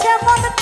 সে মন